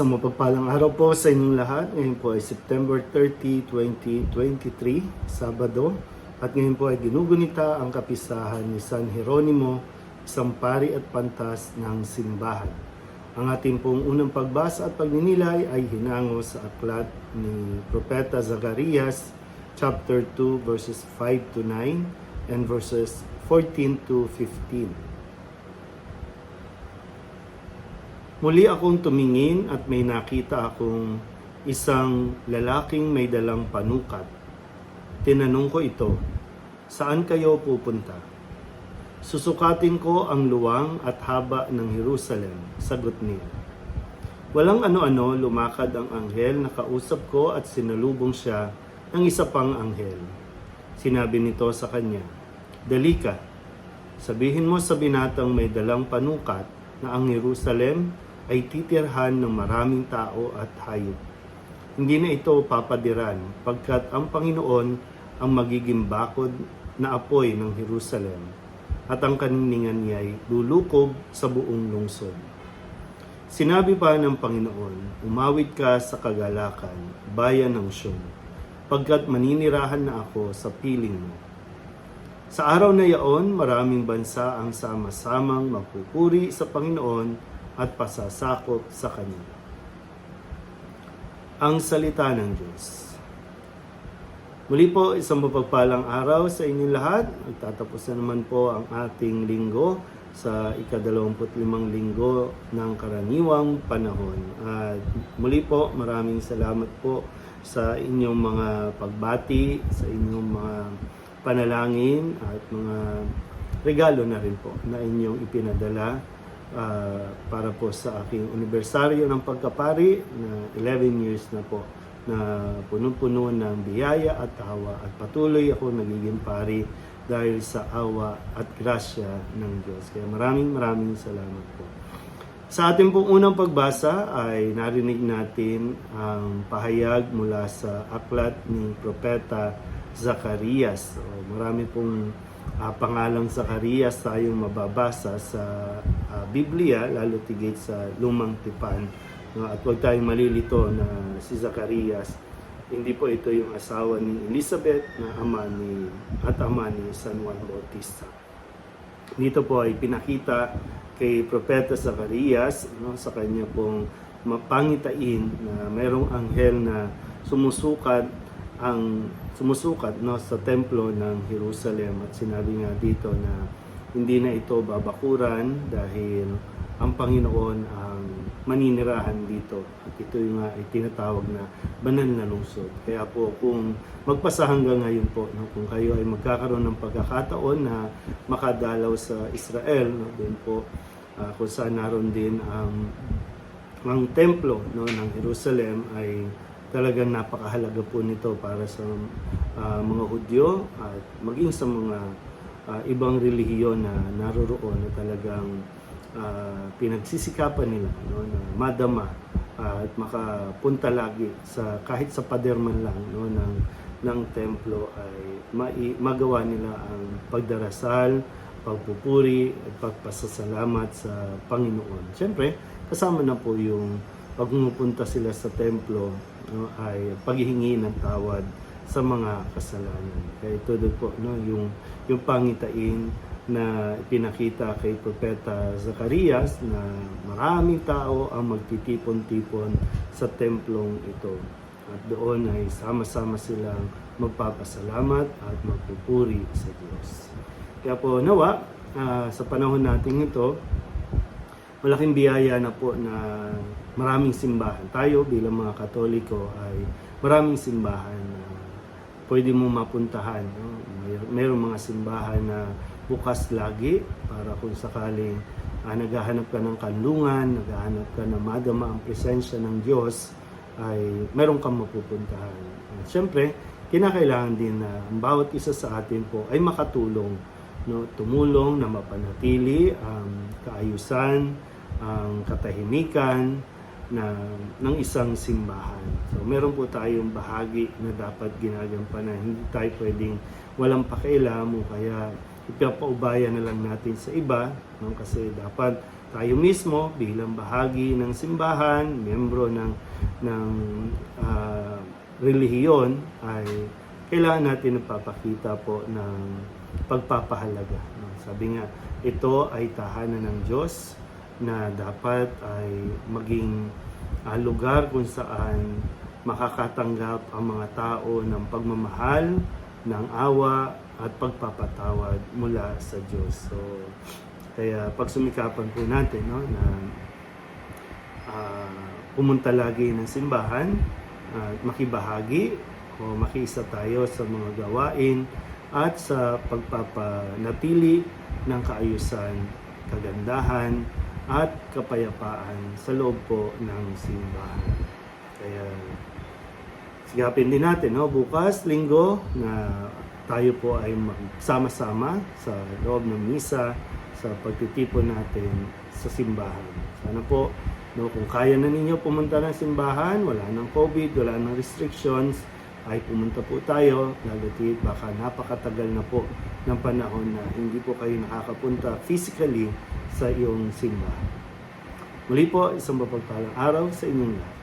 Isang mapagpalang araw po sa inyong lahat. Ngayon po ay September 30, 2023, Sabado. At ngayon po ay ginugunita ang kapisahan ni San Jeronimo, isang pari at pantas ng simbahan. Ang ating pong unang pagbasa at pagninilay ay hinango sa aklat ni Propeta Zacarias, chapter 2, verses 5 to 9 and verses 14 to 15. Muli akong tumingin at may nakita akong isang lalaking may dalang panukat. Tinanong ko ito, saan kayo pupunta? Susukatin ko ang luwang at haba ng Jerusalem, sagot niya. Walang ano-ano, lumakad ang anghel na kausap ko at sinalubong siya ng isa pang anghel. Sinabi nito sa kanya, Dali ka, sabihin mo sa binatang may dalang panukat na ang Jerusalem ay titirhan ng maraming tao at hayop. Hindi na ito papadiran pagkat ang Panginoon ang magiging bakod na apoy ng Jerusalem at ang kaniningan niya ay lulukob sa buong lungsod. Sinabi pa ng Panginoon, umawit ka sa kagalakan, bayan ng Sion, pagkat maninirahan na ako sa piling mo. Sa araw na yaon, maraming bansa ang sama-samang magpupuri sa Panginoon at pasasakop sa Kanya. Ang Salita ng Diyos. Muli po, isang mapagpalang araw sa inyong lahat. Magtatapos na naman po ang ating linggo sa ikadalawamput limang linggo ng karaniwang panahon. At muli po, maraming salamat po sa inyong mga pagbati, sa inyong mga panalangin at mga regalo na rin po na inyong ipinadala ah, para po sa aking anibersaryo ng pagkapari na 11 years na po na punong-puno ng biyaya at awa at patuloy ako nagiging pari dahil sa awa at grasya ng Diyos. Kaya maraming maraming salamat po. Sa ating pong unang pagbasa ay narinig natin ang pahayag mula sa aklat ni Propeta Zacarias. So, marami pong ah, pangalang Zacarias tayong mababasa sa ah, Biblia, lalo tigit sa Lumang Tipan. No, at huwag tayong malilito na si Zacarias, hindi po ito yung asawa ni Elizabeth na ama ni, at ama ni San Juan Bautista. Dito po ay pinakita kay Propeta Zacarias no, sa kanya pong mapangitain na mayroong anghel na sumusukat ang sumusukat no sa templo ng Jerusalem at sinabi nga dito na hindi na ito babakuran dahil ang Panginoon ang maninirahan dito at ito yung nga ay tinatawag na banal na lungsod. Kaya po kung magpasa hanggang ngayon po no, kung kayo ay magkakaroon ng pagkakataon na makadalaw sa Israel no, din po ah, kung saan naroon din ang ang templo no ng Jerusalem ay talagang napakahalaga po nito para sa ah, mga Hudyo at maging sa mga ah, ibang relihiyon na naroroon na talagang ah, pinagsisikapan nila no, na madama at makapunta lagi sa kahit sa pader man lang no, ng ng templo ay mai, magawa nila ang pagdarasal, pagpupuri at pagpasasalamat sa Panginoon. Siyempre, kasama na po yung pag sila sa templo no, ay paghihingi ng tawad sa mga kasalanan. Kaya ito doon po no, yung yung pangitain na pinakita kay Propeta Zacarias na maraming tao ang magtitipon-tipon sa templong ito. At doon ay sama-sama silang magpapasalamat at magpupuri sa Diyos. Kaya po nawa, ah, sa panahon natin ito, malaking biyaya na po na maraming simbahan. Tayo bilang mga Katoliko ay maraming simbahan na pwede mo mapuntahan. No? May, mayroong mga simbahan na bukas lagi para kung sakaling ah, naghahanap ka ng kanlungan, naghahanap ka na madama ang presensya ng Diyos, ay meron kang mapupuntahan. At syempre, kinakailangan din na ang bawat isa sa atin po ay makatulong, no, tumulong na mapanatili ang kaayusan, ang katahimikan na ng isang simbahan. So meron po tayong bahagi na dapat ginagampanan. Hindi tayo pwedeng walang pakialam o kaya ipapaubaya na lang natin sa iba no? kasi dapat tayo mismo bilang bahagi ng simbahan, membro ng ng ah, relihiyon ay kailangan natin napapakita po ng pagpapahalaga. no? Sabi nga, ito ay tahanan ng Diyos na dapat ay maging ah, lugar kung saan makakatanggap ang mga tao ng pagmamahal, ng awa at pagpapatawad mula sa Diyos. So, kaya pagsumikapan po natin no, na ah, pumunta lagi ng simbahan at makibahagi o makiisa tayo sa mga gawain at sa pagpapanatili ng kaayusan, kagandahan at kapayapaan sa loob po ng simbahan. Kaya sigapin din natin no bukas linggo na tayo po ay magsama-sama sa loob ng misa sa pagtitipon natin sa simbahan. Sana po no kung kaya na ninyo pumunta ng simbahan, wala nang COVID, wala nang restrictions, ay pumunta po tayo, lalo't baka napakatagal na po ng panahon na hindi po kayo nakakapunta physically sa iyong simbahan. Muli po, isang mapagpalang araw sa inyong lahat.